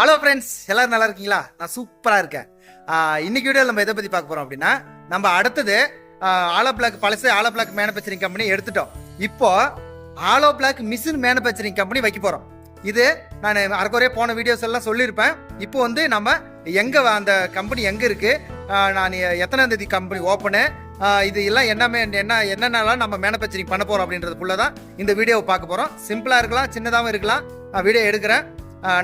Hello friends எல்லாரும் நல்லா இருக்கீங்களா? நான் சூப்பராக இருக்கேன். இன்னைக்கு வீடியோ நம்ம எதை பற்றி பார்க்க போகிறோம் அப்படின்னா நம்ம அடுத்தது ஆலோ பிளாக் பழசு ஆலோ பிளாக் மேனுஃபேக்சரிங் கம்பெனி எடுத்துட்டோம். இப்போ hollow block machine manufacturing company வைக்க போகிறோம் இது நான் அரைக்குறையே போன வீடியோஸ் எல்லாம் சொல்லியிருப்பேன். இப்போ வந்து நம்ம எங்கே அந்த கம்பெனி எங்கே இருக்குது நான் எத்தனாம் தேதி கம்பெனி ஓப்பனு இது எல்லாம் என்னமே என்ன என்னென்னலாம் நம்ம மேனுஃபேக்சரிங் பண்ண போகிறோம் அப்படின்றதுக்குள்ள தான் இந்த வீடியோவை பார்க்க போகிறோம் சிம்பிளாக இருக்கலாம் சின்னதாகவும் இருக்கலாம். நான் வீடியோ எடுக்கிறேன்.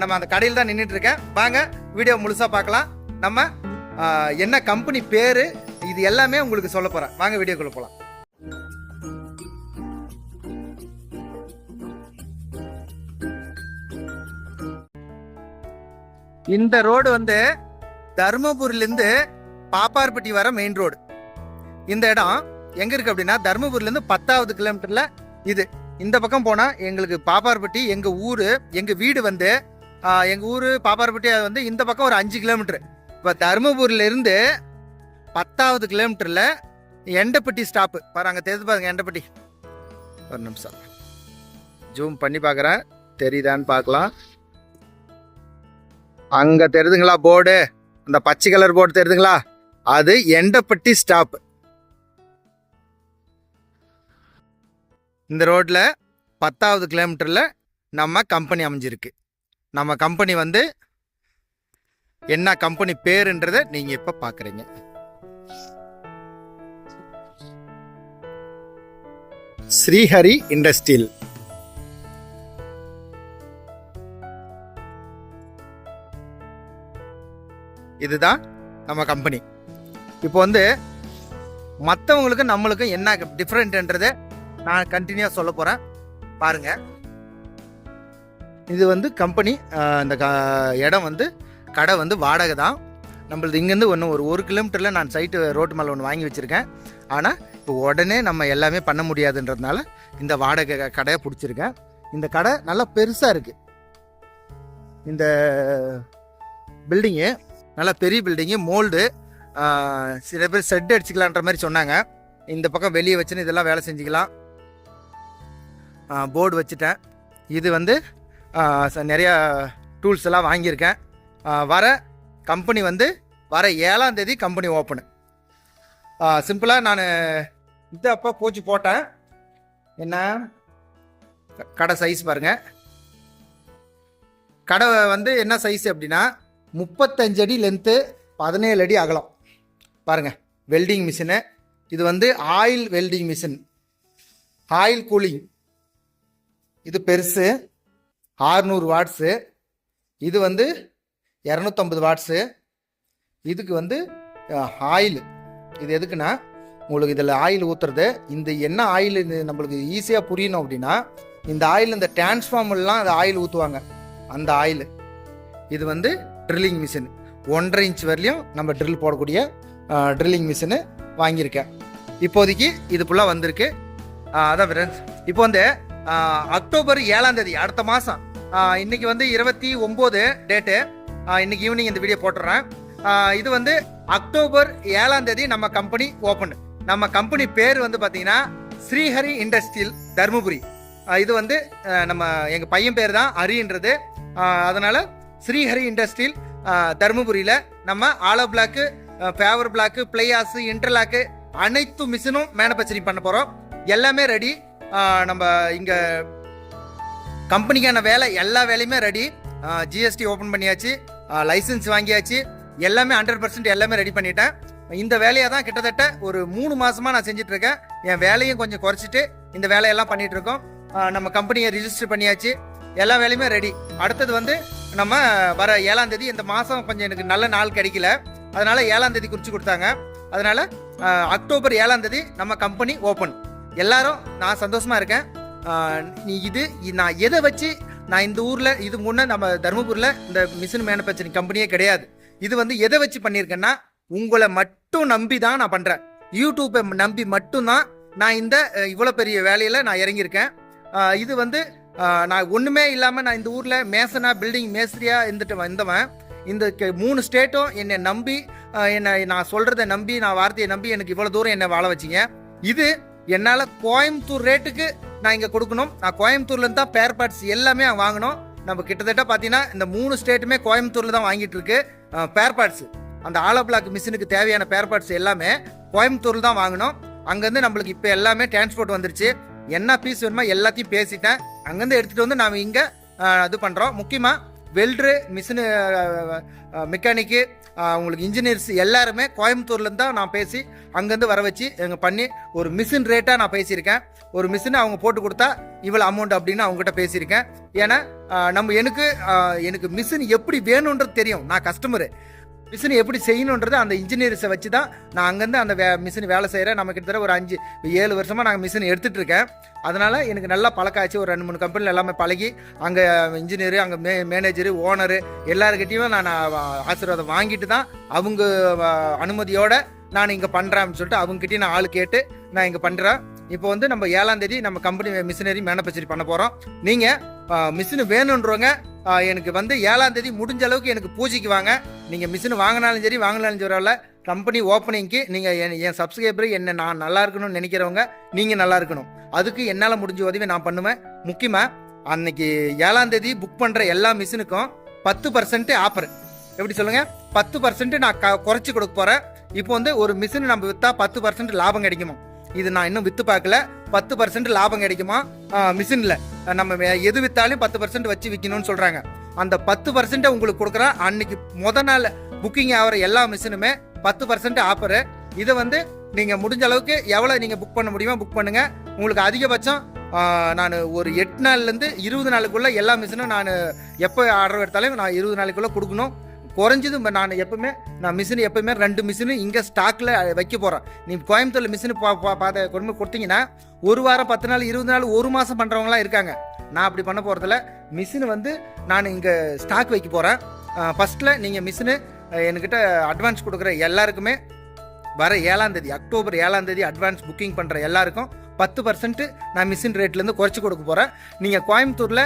நம்ம அந்த கடையில் தான் நின்றுட்டு இருக்கேன். வாங்க வீடியோ முழுசாக பார்க்கலாம். நம்ம என்ன கம்பெனி பேர் இது எல்லாமே உங்களுக்கு சொல்ல போகிறேன் வாங்க வீடியோக்குள்ளே போகலாம் இந்த ரோடு வந்து தருமபுரிலேருந்து பாப்பார்பட்டி வர மெயின் ரோடு இந்த இடம் எங்கே இருக்குது அப்படின்னா தருமபுரிலேருந்து பத்தாவது கிலோமீட்டரில் இது. இந்த பக்கம் போனால் எங்களுக்கு பாப்பார்பட்டி எங்கள் ஊர் எங்கள் வீடு வந்து எங்கள் ஊர் பாப்பார்பட்டி அது வந்து இந்த பக்கம் ஒரு அஞ்சு கிலோமீட்ரு இப்போ தருமபுரிலேருந்து பத்தாவது கிலோமீட்டரில் எண்டப்பட்டி ஸ்டாப்பு பாரு அங்கே தெரிஞ்சு பாருங்க எண்டப்பட்டி. ஒரு நிமிஷம். ஜூம் பண்ணி பார்க்குறேன் தெரியுதான்னு பார்க்கலாம் அங்கே தெரியுதுங்களா போர்டு அந்த பச்சை கலர் போர்டு தெரியுதுங்களா? அது எண்டப்பட்டி ஸ்டாப்பு இந்த ரோட்டில் பத்தாவது கிலோமீட்டரில் நம்ம கம்பெனி அமைஞ்சிருக்கு. நம்ம கம்பெனி வந்து என்ன கம்பெனி பேருன்றதை நீங்க இப்ப பாக்குறீங்க. ஸ்ரீஹரி இண்டஸ்ட்ரியல் இதுதான் நம்ம கம்பெனி இப்போ வந்து மற்றவங்களுக்கும் நம்மளுக்கும் என்ன டிஃப்ரெண்ட்ன்றதை நான் கண்டினியூவாக சொல்ல போகிறேன் பாருங்க. இது வந்து கம்பெனி இந்த இடம் வந்து கடை வந்து வாடகை தான். நம்மளது இங்கேருந்து ஒன்று ஒரு ஒரு கிலோமீட்டரில் நான் சைட்டு ரோட்டு மேலே ஒன்று வாங்கி வச்சுருக்கேன். ஆனால் இப்போ உடனே நம்ம எல்லாமே பண்ண முடியாதுன்றதுனால இந்த வாடகை கடையை பிடிச்சிருக்கேன். இந்த கடை நல்லா பெருசாக இருக்குது இந்த பில்டிங்கு நல்லா பெரிய பில்டிங்கு மோல்டு சில பேர் செட் அடிச்சுக்கலான்ற மாதிரி சொன்னாங்க. இந்த பக்கம் வெளியே வச்சுன்னு இதெல்லாம் வேலை செஞ்சுக்கலாம். போர்டு வச்சுட்டேன். இது வந்து ச- நிறையா டூல்ஸ் எல்லாம் வாங்கியிருக்கேன். வர கம்பெனி வந்து வர ஏழாம் தேதி கம்பெனி ஓப்பனு சிம்பிளாக நான் இது அப்போ பூச்சி போட்டேன். என்ன? கடை சைஸ் பாருங்கள் கடை வந்து என்ன சைஸ் அப்படின்னா முப்பத்தஞ்சு அடி லென்த்து பதினேழு அடி அகலம். பாருங்கள் வெல்டிங் மிஷினு இது வந்து oil welding machine oil cooling இது பெருசு. 600 வாட்ஸு. இது வந்து இரநூத்தம்பது வாட்ஸு. இதுக்கு வந்து ஆயில். இது எதுக்குன்னா உங்களுக்கு இதில் ஆயில் ஊற்றுறது இந்த என்ன ஆயில் நம்மளுக்கு ஈஸியாக புரியணும் அப்படின்னா இந்த ஆயில் இந்த டிரான்ஸ்ஃபார்மர்லாம் அந்த ஆயில் ஊற்றுவாங்க அந்த ஆயில். இது வந்து ட்ரில்லிங் மிஷின். ஒன்றரை இன்ச் வரலையும் நம்ம ட்ரில் போடக்கூடிய ட்ரில்லிங் மிஷினு வாங்கியிருக்கேன். இப்போதைக்கு இது ஃபுல்லாக வந்திருக்கு. அதான் ஃப்ரெண்ட்ஸ் இப்போ வந்து அக்டோபர் ஏழாம் தேதி அடுத்த மாதம் இன்னைக்கு வந்து இருபத்தி ஒம்பது டேட்டு இன்னைக்கு ஈவினிங் இந்த வீடியோ போட்டுறேன். இது வந்து அக்டோபர் ஏழாம் தேதி நம்ம கம்பெனி ஓப்பன் நம்ம கம்பெனி பேர் வந்து பார்த்தீங்கன்னா ஸ்ரீஹரி இண்டஸ்ட்ரியல் தருமபுரி. இது வந்து நம்ம எங்கள் பையன் பேர் தான் ஹரின்றது. அதனால் அதனால ஸ்ரீஹரி இண்டஸ்ட்ரியல் தருமபுரியில் நம்ம hollow block paver block fly ash interlock அனைத்து மிஷினும் மேனுஃபேக்சரிங் பண்ண போகிறோம் எல்லாமே ரெடி நம்ம இங்கே கம்பெனிக்கான வேலை எல்லா வேலையுமே ரெடி ஜிஎஸ்டி ஓப்பன் பண்ணியாச்சு. லைசன்ஸ் வாங்கியாச்சு. எல்லாமே ஹண்ட்ரட் பர்சன்ட் எல்லாமே ரெடி பண்ணிட்டேன். இந்த வேலையை தான் கிட்டத்தட்ட ஒரு மூணு மாசமா நான் செஞ்சுட்டு இருக்கேன் என் வேலையும் கொஞ்சம் குறைச்சிட்டு இந்த வேலையெல்லாம் பண்ணிட்டு இருக்கோம் நம்ம கம்பெனியை ரிஜிஸ்டர் பண்ணியாச்சு. எல்லா வேலையுமே ரெடி அடுத்தது வந்து நம்ம வர ஏழாம் தேதி இந்த மாதம் கொஞ்சம் எனக்கு நல்ல நாள் கிடைக்கல. அதனால ஏழாம் தேதி குறித்து கொடுத்தாங்க. அதனால அக்டோபர் ஏழாம் தேதி நம்ம கம்பெனி ஓப்பன் எல்லாரும் நான் சந்தோஷமா இருக்கேன். நீ இது நான் எதை வச்சு நான் இந்த ஊரில் இது முன்னே நம்ம தருமபுரியில் இந்த மிஷின் மேனுஃபேக்சரிங் கம்பெனியே கிடையாது. இது வந்து எதை வச்சு பண்ணியிருக்கேன்னா உங்களை மட்டும் நம்பி தான் நான் பண்ணுறேன் யூடியூப்பை நம்பி மட்டும்தான் நான் இந்த இவ்வளோ பெரிய வேலையில் நான் இறங்கியிருக்கேன். இது வந்து நான் ஒன்றுமே இல்லாமல் நான் இந்த ஊரில் மேசனா பில்டிங் மேஸ்திரியாக இருந்துட்டு வந்தவன். இந்த மூணு ஸ்டேட்டும் என்னை நம்பி என்னை நான் சொல்கிறத நம்பி நான் வார்த்தையை நம்பி எனக்கு இவ்வளோ தூரம் என்னை வாழ வச்சீங்க. இது என்னால் கோயம்புத்தூர் ரேட்டுக்கு நான் இங்கே கொடுக்கணும். நான் கோயம்புத்தூர்லேருந்து தான் பேர் பார்ட்ஸ் எல்லாமே வாங்கணும். நம்ம கிட்டத்தட்ட பார்த்தீங்கன்னா இந்த மூணு ஸ்டேட்டுமே கோயம்புத்தூரில் தான் வாங்கிட்டு இருக்கு. பேர் பார்ட்ஸ் அந்த ஆலோ பிளாக் மிஷினுக்கு தேவையான பேர் பார்ட்ஸ் எல்லாமே கோயம்புத்தூரில் தான் வாங்கினோம் அங்கேருந்து நம்மளுக்கு இப்போ எல்லாமே டிரான்ஸ்போர்ட் வந்துருச்சு. என்ன பீஸ் வேணுமோ எல்லாத்தையும் பேசிட்டேன். அங்கேருந்து எடுத்துகிட்டு வந்து நாம் இங்கே இது பண்ணுறோம் முக்கியமாக வெல்ட்ரு மிஷினு மெக்கானிக்கு உங்களுக்கு இன்ஜினியர்ஸ் எல்லாருமே கோயம்புத்தூர்லேருந்து தான் நான் பேசி அங்கேருந்து வர வச்சு எங்கள் பண்ணி ஒரு மிஷின் ரேட்டாக நான் பேசியிருக்கேன். ஒரு மிஷினை அவங்க போட்டு கொடுத்தா இவ்வளோ அமௌண்ட் அப்படின்னு அவங்ககிட்ட பேசியிருக்கேன். ஏன்னா நம்ம எனக்கு எனக்கு மிஷின் எப்படி வேணுன்றது தெரியும். நான் கஸ்டமரு மிஷின் எப்படி செய்யணுன்றது அந்த இன்ஜினியர்ஸை வச்சு தான் நான் அங்கேருந்து அந்த வே மிஷின் வேலை செய்கிறேன் நம்ம கிட்டத்தட்ட ஒரு அஞ்சு ஏழு வருஷமாக நாங்கள் மிஷின் எடுத்துகிட்டு இருக்கேன். அதனால் எனக்கு நல்லா பழக்கம் ஆச்சு ஒரு ரெண்டு மூணு கம்பெனியில் எல்லாமே பழகி அங்கே இன்ஜினியரு அங்கே மே மேனேஜரு ஓனரு எல்லாருக்கிட்டேயும் நான் ஆசீர்வாதம் வாங்கிட்டு தான் அவங்க அனுமதியோடு நான் இங்கே பண்ணுறேன் அப்படின்னு சொல்லிட்டு அவங்ககிட்டயும் நான் ஆள் கேட்டு நான் இங்கே பண்ணுறேன் இப்போ வந்து நம்ம ஏழாம் தேதி நம்ம கம்பெனி மிஷினரி மேனுஃபேக்சரிங் பண்ண போகிறோம் நீங்கள் மிஷின் வேணுன்றவங்க எனக்கு வந்து ஏழாம் தேதி முடிஞ்ச அளவுக்கு எனக்கு பூஜைக்கு வாங்க. நீங்கள் மிஷின் வாங்கினாலும் சரி வாங்கினாலும் சரி கம்பெனி ஓப்பனிங்க்கு நீங்கள் என் என் சப்ஸ்கிரைபர் என்ன நான் நல்லா இருக்கணும்னு நினைக்கிறவங்க நீங்கள் நல்லா இருக்கணும். அதுக்கு என்னால் முடிஞ்ச உதவி நான் பண்ணுவேன். முக்கியமாக அன்னைக்கு ஏழாம் தேதி புக் பண்ணுற எல்லா மிஷினுக்கும் பத்து பர்சன்ட் ஆஃபர் எப்படி சொல்லுங்க? பத்து பர்சன்ட் நான் க குறைச்சி கொடுக்க போகிறேன் இப்போ வந்து ஒரு மிஷின் நம்ம விற்றா பத்து பர்சன்ட் லாபம் கிடைக்குமா? இது நான் இன்னும் விற்று பார்க்கல. பத்து பர்சன்ட் லாபம் கிடைக்குமா? மிஷினில் நம்ம எது விற்றாலும் பத்து பர்சன்ட் வச்சு விற்கணும்னு சொல்கிறாங்க அந்த பத்து பர்சன்ட்டை உங்களுக்கு கொடுக்குறேன் அன்னைக்கு முத நாள் புக்கிங் ஆகிற எல்லா மிஷினுமே பத்து பர்சன்ட் ஆஃபரு இதை வந்து நீங்கள் முடிஞ்ச அளவுக்கு எவ்வளோ நீங்கள் புக் பண்ண முடியுமோ புக் பண்ணுங்கள் உங்களுக்கு அதிகபட்சம் நான் ஒரு எட்டு நாள்லேருந்து இருபது நாளுக்குள்ளே எல்லா மிஷினும் நான் எப்போ ஆர்டர் எடுத்தாலும் நான் இருபது நாளைக்குள்ளே கொடுக்கணும். குறைஞ்சது நான் எப்பவுமே நான் மிஷின் எப்பவுமே ரெண்டு மிஷினு இங்கே ஸ்டாக்கில் வைக்க போகிறேன் நீ கோயம்புத்தூரில் மிஷின் பா பா- பார்த்த கொண்டு கொடுத்தீங்கன்னா ஒரு வாரம் பத்து நாள் இருபது நாள் ஒரு மாதம் பண்ணுறவங்களாம் இருக்காங்க. நான் அப்படி பண்ண போகிறதில்ல மிஷின் வந்து நான் இங்கே ஸ்டாக் வைக்க போகிறேன் ஃபஸ்ட்டில் நீங்கள் மிஷினு என்கிட்ட அட்வான்ஸ் கொடுக்குற எல்லாருக்குமே வர ஏழாம் தேதி அக்டோபர் ஏழாம் தேதி அட்வான்ஸ் புக்கிங் பண்ணுற எல்லாருக்கும் பத்து பர்சன்ட் நான் மிஷின் ரேட்லேருந்து குறைச்சி கொடுக்க போகிறேன் நீங்கள் கோயம்புத்தூரில்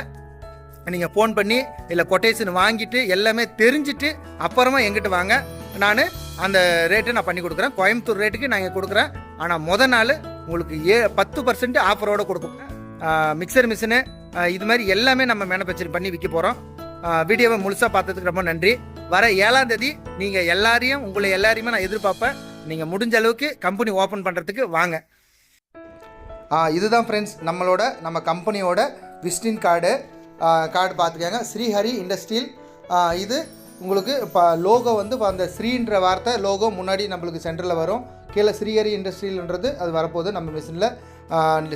நீங்கள் ஃபோன் பண்ணி இல்லை கொட்டேஷன் வாங்கிட்டு எல்லாமே தெரிஞ்சுட்டு அப்புறமா எங்கிட்ட வாங்க. நான் அந்த ரேட்டு நான் பண்ணி கொடுக்குறேன். கோயம்புத்தூர் ரேட்டுக்கு நான் இங்கே கொடுக்குறேன். ஆனால் முத நாள் உங்களுக்கு ஏ பத்து பர்சன்ட் ஆஃபரோடு கொடுக்கும். மிக்சர் மிஷினு இது மாதிரி எல்லாமே நம்ம மேனுஃபேக்சரிங் பண்ணி விற்க போகிறோம் வீடியோவை முழுசாக பார்த்ததுக்கு ரொம்ப நன்றி. வர ஏழாம் தேதி நீங்கள் எல்லாரையும் உங்களை எல்லாரையுமே நான் எதிர்பார்ப்பேன். நீங்கள் முடிஞ்ச அளவுக்கு கம்பெனி ஓப்பன் பண்ணுறதுக்கு வாங்க. இதுதான் ஃப்ரெண்ட்ஸ் நம்மளோட நம்ம கம்பெனியோட விசிட்டிங் கார்டு கார்டு பார்த்துக்கோங்க. ஸ்ரீஹரி இண்டஸ்ட்ரியல் இது உங்களுக்கு இப்போ லோகோ வந்து இப்போ அந்த ஸ்ரீன்ற வார்த்தை லோகோ முன்னாடி நம்மளுக்கு சென்டரில் வரும். கீழே ஸ்ரீஹரி இண்டஸ்ட்ரியல்ன்றது அது வரப்போகுது. நம்ம மிஷினில்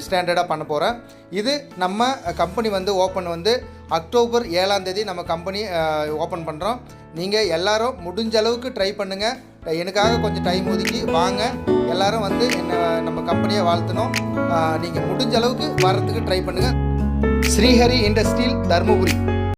ஸ்டாண்டர்டாக பண்ண போகிறேன் இது நம்ம கம்பெனி வந்து ஓப்பன் வந்து அக்டோபர் ஏழாம் தேதி நம்ம கம்பெனி ஓப்பன் பண்ணுறோம் நீங்கள் எல்லாரும் முடிஞ்ச அளவுக்கு ட்ரை பண்ணுங்கள் எனக்காக கொஞ்சம் டைம் ஒதுக்கி வாங்க. எல்லோரும் வந்து என்ன நம்ம கம்பெனியை வாழ்த்தணும். நீங்கள் முடிஞ்ச அளவுக்கு வர்றதுக்கு ட்ரை பண்ணுங்கள் ஸ்ரீஹரி இண்டஸ்ட்ரியல் தருமபுரி